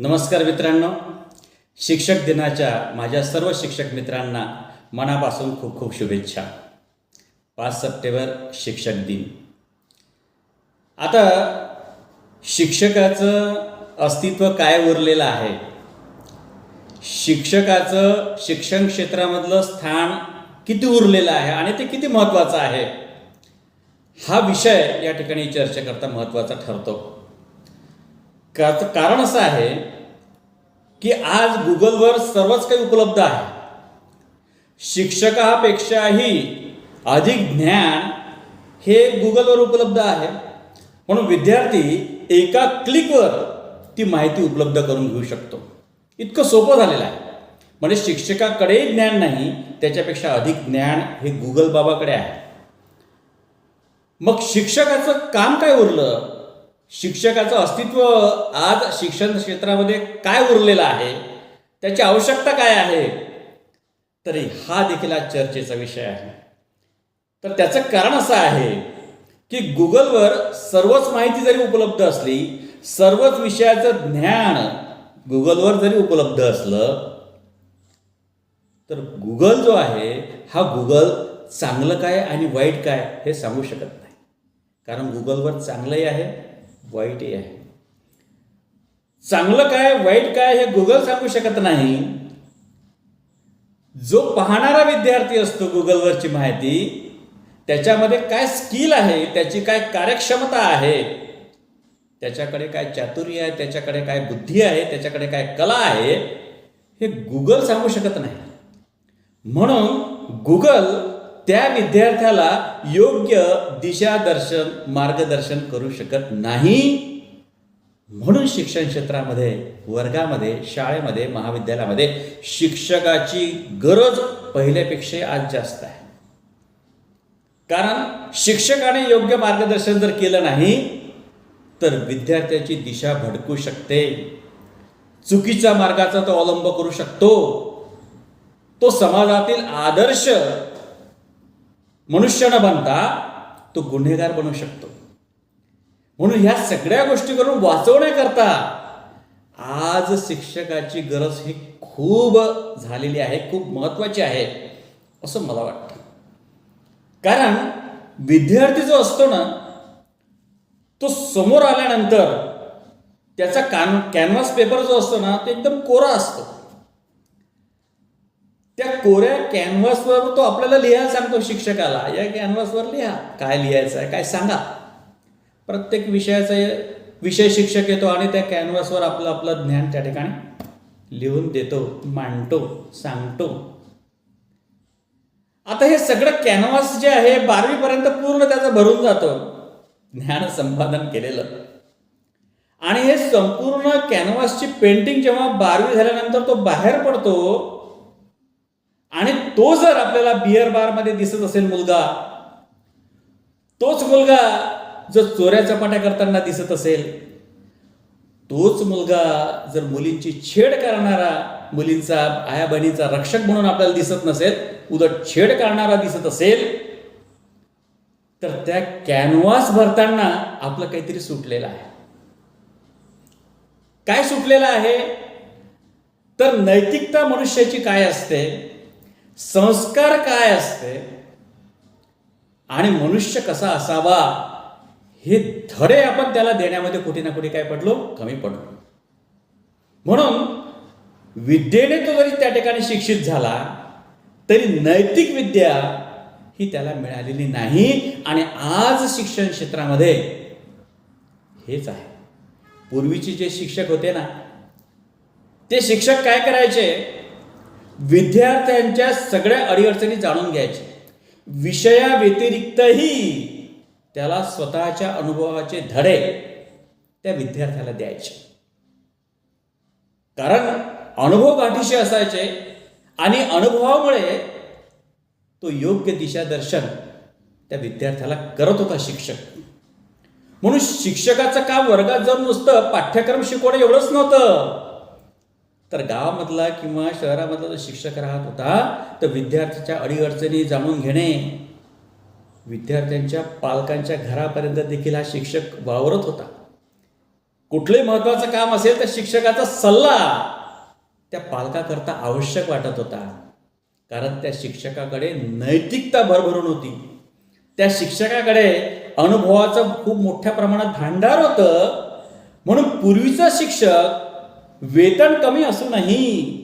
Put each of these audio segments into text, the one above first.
नमस्कार मित्रांनो. शिक्षक दिनाच्या माझ्या सर्व शिक्षक मित्रांना मनापासून खूप खूप शुभेच्छा. पाच सप्टेंबर शिक्षक दिन. आता शिक्षकाचं अस्तित्व काय उरलेलं आहे? शिक्षकाचं शिक्षण क्षेत्रामधलं स्थान किती उरलेलं आहे आणि ते किती महत्त्वाचं आहे? हा विषय या ठिकाणी चर्चा करता महत्त्वाचा ठरतो. त्याचं कारण असं आहे की आज गुगलवर सर्वच काही उपलब्ध आहे. शिक्षकापेक्षाही अधिक ज्ञान हे गुगलवर उपलब्ध आहे. म्हणून विद्यार्थी एका क्लिकवर ती माहिती उपलब्ध करून घेऊ शकतो. इतकं सोपं झालेलं आहे. म्हणजे शिक्षकाकडेही ज्ञान नाही त्याच्यापेक्षा अधिक ज्ञान हे गुगल बाबाकडे आहे. मग शिक्षकाचं काम काय उरलं? शिक्षकाचं अस्तित्व आज शिक्षण क्षेत्रामध्ये काय उरलेलं आहे त्याची आवश्यकता काय आहे तरी हा देखील आज चर्चेचा विषय आहे. तर त्याचं कारण असं आहे की गुगलवर सर्वच माहिती जरी उपलब्ध असली सर्वच विषयाचं ज्ञान गुगलवर जरी उपलब्ध असलं तर गुगल जो आहे हा गुगल चांगलं काय आणि वाईट काय हे सांगू शकत नाही. कारण गुगलवर चांगलंही आहे वाईटही आहे चांगलं काय वाईट काय हे गुगल सांगू शकत नाही. जो पाहणारा विद्यार्थी असतो गुगलवरची माहिती त्याच्यामध्ये काय स्किल आहे त्याची काय कार्यक्षमता आहे त्याच्याकडे काय चातुर्य आहे त्याच्याकडे काय बुद्धी आहे त्याच्याकडे काय कला आहे हे गुगल सांगू शकत नाही. म्हणून गुगल त्या विद्यार्थ्याला योग्य दिशादर्शन मार्गदर्शन करू शकत नाही. म्हणून शिक्षण क्षेत्रामध्ये वर्गामध्ये शाळेमध्ये महाविद्यालयामध्ये शिक्षकाची गरज पहिल्यापेक्षा आज जास्त आहे. कारण शिक्षकाने योग्य मार्गदर्शन जर केलं नाही तर विद्यार्थ्याची दिशा भडकू शकते. चुकीच्या मार्गाचा तो अवलंब करू शकतो. तो समाजातील आदर्श मनुष्य न बनता तो गुन्हेगार बनू शकतो. म्हणून ह्या सगळ्या गोष्टी करून वाचवण्याकरता आज शिक्षकाची गरज ही खूप झालेली आहे खूप महत्त्वाची आहे असं मला वाटतं. कारण विद्यार्थी जो असतो ना तो समोर आल्यानंतर त्याचा कान कॅनव्हास पेपर जो असतो ना तो एकदम कोरा असतो. त्या कोऱ्या कॅनव्हासवर तो आपल्याला लिहायला सांगतो शिक्षकाला. या कॅनव्हासवर लिहा. काय लिहायचं आहे काय सांगा? प्रत्येक विषयाचा विषय शिक्षक येतो आणि त्या कॅनव्हासवर आपलं आपलं ज्ञान त्या ठिकाणी लिहून देतो मांडतो सांगतो. आता हे सगळं कॅनव्हास जे आहे बारावीपर्यंत पूर्ण त्याचं भरून जातं. ज्ञान संपादन केलेलं. आणि हे संपूर्ण कॅनव्हासची पेंटिंग जेव्हा बारावी झाल्यानंतर तो बाहेर पडतो आणि तो जर आपल्याला बिअर बारमध्ये दिसत असेल मुलगा तोच मुलगा जर चोऱ्या चपाट्या करताना दिसत असेल तोच मुलगा जर मुलींची छेड करणारा मुलींचा आया बहिणीचा रक्षक म्हणून आपल्याला दिसत नसेल उलट छेड करणारा दिसत असेल तर त्या कॅनव्हास भरताना आपलं काहीतरी सुटलेलं आहे. काय सुटलेलं आहे? तर नैतिकता मनुष्याची काय असते? संस्कार काय असते आणि मनुष्य कसा असावा हे धडे आपण त्याला देण्यामध्ये कुठे ना कुठे काय पडलो? कमी पडलो. म्हणून विद्येने तो जरी त्या ठिकाणी शिक्षित झाला तरी नैतिक विद्या ही त्याला मिळालेली नाही आणि आज शिक्षण क्षेत्रामध्ये हेच आहे. पूर्वीचे जे शिक्षक होते ना ते शिक्षक काय करायचे? विद्यार्थ्यांच्या सगळ्या अडीअडचणी जाणून घ्यायचे विषयाव्यतिरिक्तही त्याला स्वतःच्या अनुभवाचे धडे त्या विद्यार्थ्याला द्यायचे. कारण अनुभव गाठीशी असायचे आणि अनुभवामुळे तो योग्य दिशादर्शन त्या विद्यार्थ्याला करत होता शिक्षक. म्हणून शिक्षकाचं काम वर्गात जाऊन नुसतं पाठ्यक्रम शिकवणं एवढंच नव्हतं. तर गावामधला किंवा शहरामधला जो शिक्षक राहत होता तर विद्यार्थ्याच्या अडीअडचणी जाणून घेणे विद्यार्थ्यांच्या पालकांच्या घरापर्यंत देखील हा शिक्षक वावरत होता. कुठलंही महत्वाचं काम असेल तर शिक्षकाचा सल्ला त्या पालकाकरता आवश्यक वाटत होता. कारण त्या शिक्षकाकडे नैतिकता भरभरून होती. त्या शिक्षकाकडे अनुभवाचं खूप मोठ्या प्रमाणात भांडार होतं. म्हणून पूर्वीचा शिक्षक वेतन कमी असूनही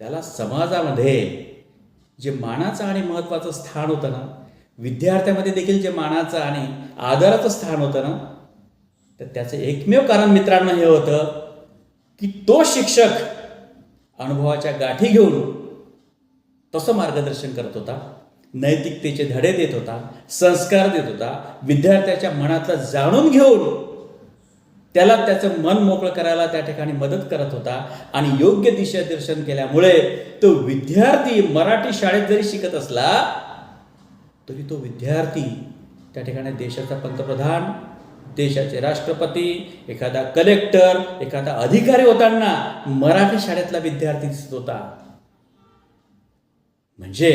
त्याला समाजामध्ये जे मानाचं आणि महत्त्वाचं स्थान होतं ना विद्यार्थ्यामध्ये देखील जे मानाचं आणि आदराचं स्थान होतं ना तर त्याचं एकमेव कारण मित्रांनो हे होतं की तो शिक्षक अनुभवाच्या गाठी घेऊन तसं मार्गदर्शन करत होता नैतिकतेचे धडे देत होता संस्कार देत होता विद्यार्थ्याच्या मनातलं जाणून घेऊन त्याला त्याचं मन मोकळं करायला त्या ठिकाणी मदत करत होता आणि योग्य दिशादर्शन केल्यामुळे तो विद्यार्थी मराठी शाळेत जरी शिकत असला तरी तो विद्यार्थी त्या ठिकाणी देशाचा पंतप्रधान देशाचे राष्ट्रपती एखादा कलेक्टर एखादा अधिकारी होताना मराठी शाळेतला विद्यार्थी दिसत होता. म्हणजे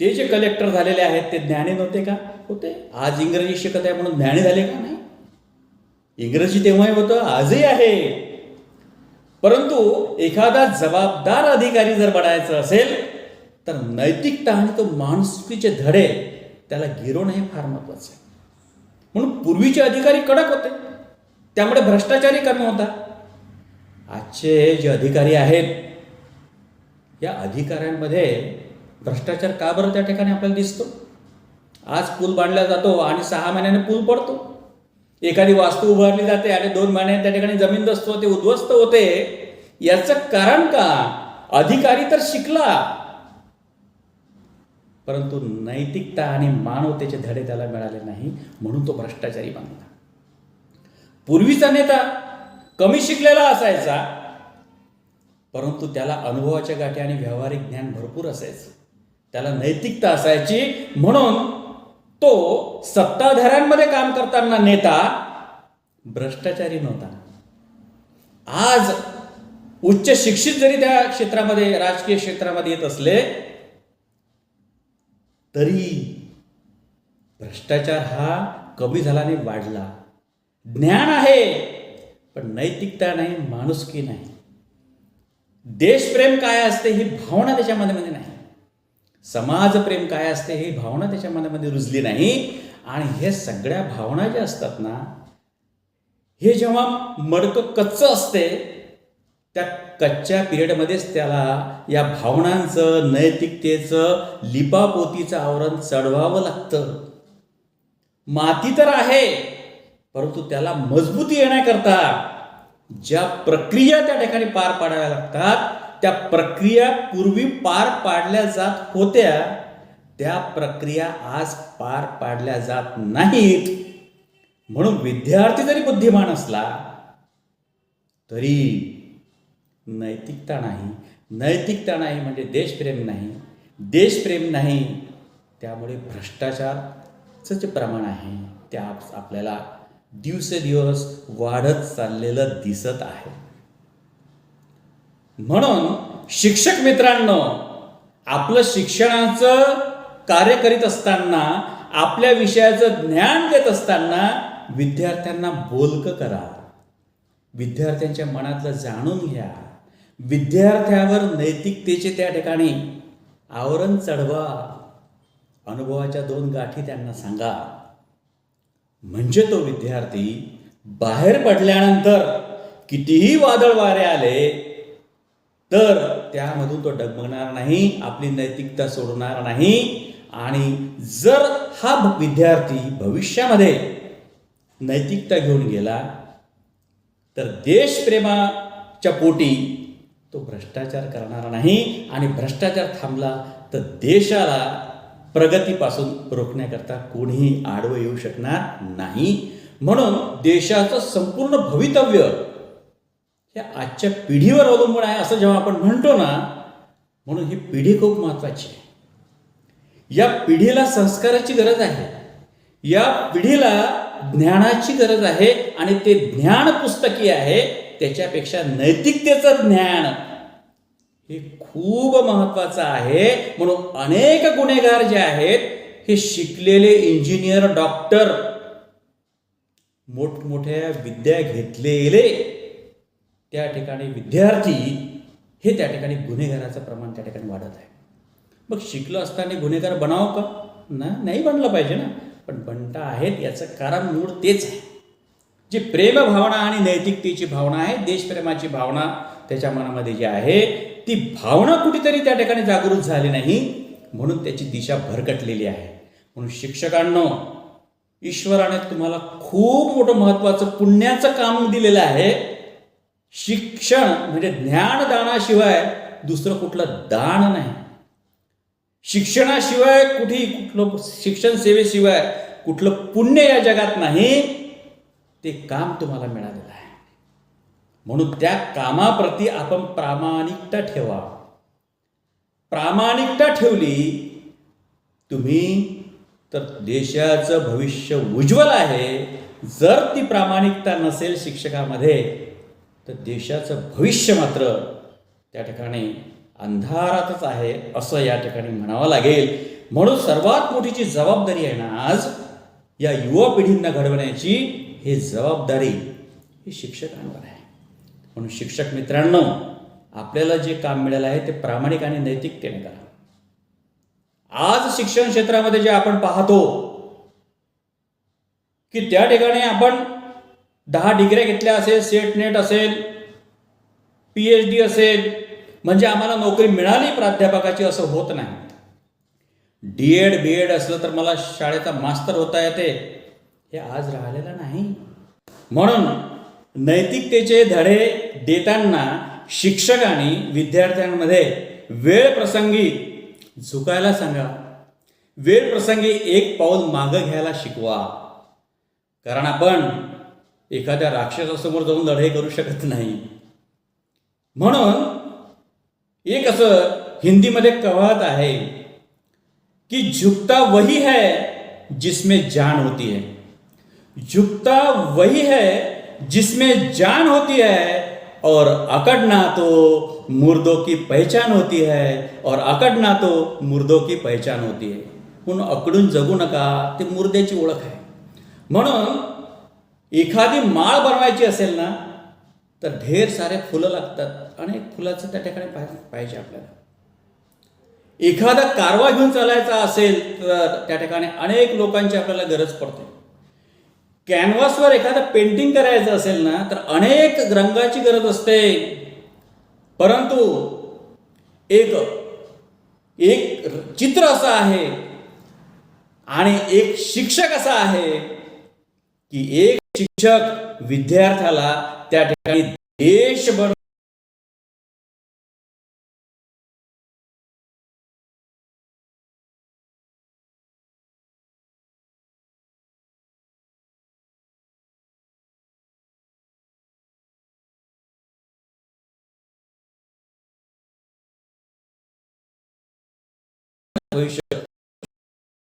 ते जे कलेक्टर झालेले आहेत ते ज्ञानी नव्हते का? होते. आज इंग्रजी शिकत आहे म्हणून ज्ञानी झाले का नाही? इंग्रजी तेव्हाही होतं आजही आहे. परंतु एखादा जबाबदार अधिकारी जर बनायचं असेल तर नैतिकता आणि तो माणुसकीचे धडे त्याला गिरवणं हे फार महत्वाचं आहे. म्हणून पूर्वीचे अधिकारी कडक होते. त्यामुळे भ्रष्टाचारही कमी होता. आजचे जे अधिकारी आहेत या अधिकाऱ्यांमध्ये भ्रष्टाचार का बरं त्या ठिकाणी आपल्याला दिसतो? आज पूल बांधला जातो आणि सहा महिन्याने पूल पडतो. एखादी वास्तू उभारली जाते आणि दोन महिन्यात त्या ठिकाणी जमीन दस्त होते उद्ध्वस्त होते याचं कारण का? अधिकारी तर शिकला. परंतु नैतिकता आणि मानवतेचे धडे त्याला मिळाले नाही म्हणून तो भ्रष्टाचारी बनला. पूर्वीचा नेता कमी शिकलेला असायचा परंतु त्याला अनुभवाच्या गाठी आणि व्यावहारिक ज्ञान भरपूर असायचं. त्याला नैतिकता असायची म्हणून तो सत्ताधाऱ्यांमध्ये काम करताना नेता भ्रष्टाचारी नव्हता. आज उच्च शिक्षित जरी त्या क्षेत्रामध्ये राजकीय क्षेत्रामध्ये येत असले तरी भ्रष्टाचार हा कमी झाला आणि वाढला. ज्ञान आहे पण नैतिकता नाही माणुसकी नाही. देशप्रेम काय असते ही भावना त्याच्या मनामध्ये म्हणजे नाही. समाजप्रेम काय असते ही भावना त्याच्या मनामध्ये रुजली नाही. आणि हे सगळ्या भावना ज्या असतात ना हे जेव्हा मडकं कच्चं असते त्या कच्च्या पिरियडमध्येच त्याला या भावनांचं नैतिकतेचं लिपापोतीचं आवरण चढवावं लागतं. माती तर आहे परंतु त्याला मजबूती येण्याकरता ज्या प्रक्रिया त्या ठिकाणी पार पाडाव्या लागतात त्या प्रक्रिया पूर्वी पार पाडल्या जात होत्या त्या प्रक्रिया आज पार पाडल्या जात नाहीत. म्हणून विद्यार्थी जरी बुद्धिमान असला तरी नैतिकता नाही. नैतिकता नाही म्हणजे देशप्रेम नाही. देशप्रेम नाही त्यामुळे भ्रष्टाचारचं जे प्रमाण आहे ते आप आपल्याला दिवसेदिवस वाढत चाललेलं दिसत आहे. म्हणून शिक्षक मित्रांनो आपलं शिक्षणाचं कार्य करीत असताना आपल्या विषयाचं ज्ञान देत असताना विद्यार्थ्यांना बोलकं करा. विद्यार्थ्यांच्या मनातलं जाणून घ्या. विद्यार्थ्यावर नैतिकतेचे त्या ठिकाणी आवरण चढवा. अनुभवाच्या दोन गाठी त्यांना सांगा. म्हणजे तो विद्यार्थी बाहेर पडल्यानंतर कितीही वादळ वारे आले तर त्यामधून तो डगमगणार नाही आपली नैतिकता सोडणार नाही. आणि जर हा विद्यार्थी भविष्यामध्ये नैतिकता घेऊन गेला तर देशप्रेमाच्या पोटी तो भ्रष्टाचार करणार नाही. आणि भ्रष्टाचार थांबला तर देशाला प्रगतीपासून रोखण्याकरता कोणीही आडवं येऊ शकणार नाही. म्हणून देशाचं संपूर्ण भवितव्य हे आजच्या पिढीवर अवलंबून आहे असं जेव्हा आपण म्हणतो ना म्हणून ही पिढी खूप महत्वाची आहे. या पिढीला संस्काराची गरज आहे. या पिढीला ज्ञानाची गरज आहे आणि ते ज्ञान पुस्तकी आहे त्याच्यापेक्षा नैतिकतेचं ज्ञान हे खूप महत्वाचं आहे. म्हणून अनेक गुन्हेगार जे आहेत हे शिकलेले इंजिनियर डॉक्टर मोठमोठ्या विद्या घेतलेले त्या ठिकाणी विद्यार्थी हे त्या ठिकाणी गुन्हेगाराचं प्रमाण त्या ठिकाणी वाढत आहे. मग शिकलो असताना गुन्हेगार बनावं का? ना नाही बनलं पाहिजे ना. पण बनता आहेत याचं कारण मूळ तेच आहे. जी प्रेमभावना आणि नैतिकतेची भावना आहे देशप्रेमाची भावना त्याच्या मनामध्ये जी आहे ती भावना कुठेतरी त्या ठिकाणी जागृत झाली नाही म्हणून त्याची दिशा भरकटलेली आहे. म्हणून शिक्षकांनो ईश्वराने तुम्हाला खूप मोठं महत्त्वाचं पुण्याचं काम दिलेलं आहे. शिक्षण म्हणजे ज्ञानदानाशिवाय दुसरं कुठलं दान नाही. शिक्षणाशिवाय कुठेही कुठलं शिक्षण सेवेशिवाय कुठलं पुण्य या जगात नाही ते काम तुम्हाला मिळालेलं आहे. म्हणून त्या कामाप्रती आपण प्रामाणिकता ठेवा. प्रामाणिकता ठेवली तुम्ही तर देशाचं भविष्य उज्ज्वल आहे. जर ती प्रामाणिकता नसेल शिक्षकामध्ये तर देशाचं भविष्य मात्र त्या ठिकाणी अंधारातच आहे असं या ठिकाणी म्हणावं लागेल. म्हणून सर्वात मोठी जी जबाबदारी आहे ना आज या युवा पिढींना घडवण्याची ही जबाबदारी ही शिक्षकांवर आहे. म्हणून शिक्षक मित्रांनो आपल्याला जे काम मिळालं आहे ते प्रामाणिक आणि नैतिकतेने करा. आज शिक्षण क्षेत्रामध्ये जे आपण पाहतो की त्या ठिकाणी आपण दहा डिग्र्या घेतल्या असेल सेट नेट असेल पी एच डी असेल म्हणजे आम्हाला नोकरी मिळाली प्राध्यापकाची असं होत नाही. डी एड बी एड असलं तर मला शाळेचा मास्तर होता येते. हे आज राहिलेलं नाही. म्हणून नैतिकतेचे धडे देताना शिक्षकांनी विद्यार्थ्यांमध्ये वेळ प्रसंगी झुकायला सांगा. वेळ प्रसंगी एक पाऊल मागं घ्यायला शिकवा. कारण आपण एखाद्या राक्षसासमोर जाऊन लढाई करू शकत नाही. म्हणून एक असं हिंदीमध्ये कवात आहे की झुकता वही है जिसमें जान होती है. झुकता वही है जिसमें जान होती है और अकड़ना तो मुर्दों की पहचान होती है और अकड़ना तो मुर्दों की पहचान होती है. म्हणून अकडून जगू नका ते मुर्द्याची ओळख आहे. म्हणून एखादी माळ बनवायची असेल ना तर ढेर सारे फुलं लागतात आणि फुलाचं त्या ठिकाणी पाहि- पाहिजे आपल्याला. एखादा कारवा घेऊन चालायचा असेल तर त्या ठिकाणी अनेक लोकांची आपल्याला गरज पडते. कॅनव्हासवर एखादं पेंटिंग करायचं असेल ना तर अनेक रंगाची गरज असते. परंतु एक एक चित्र असं आहे आणि एक शिक्षक असा आहे की एक शिक्षक विद्यार्थ्याला त्या ठिकाणी देश बन भविष्य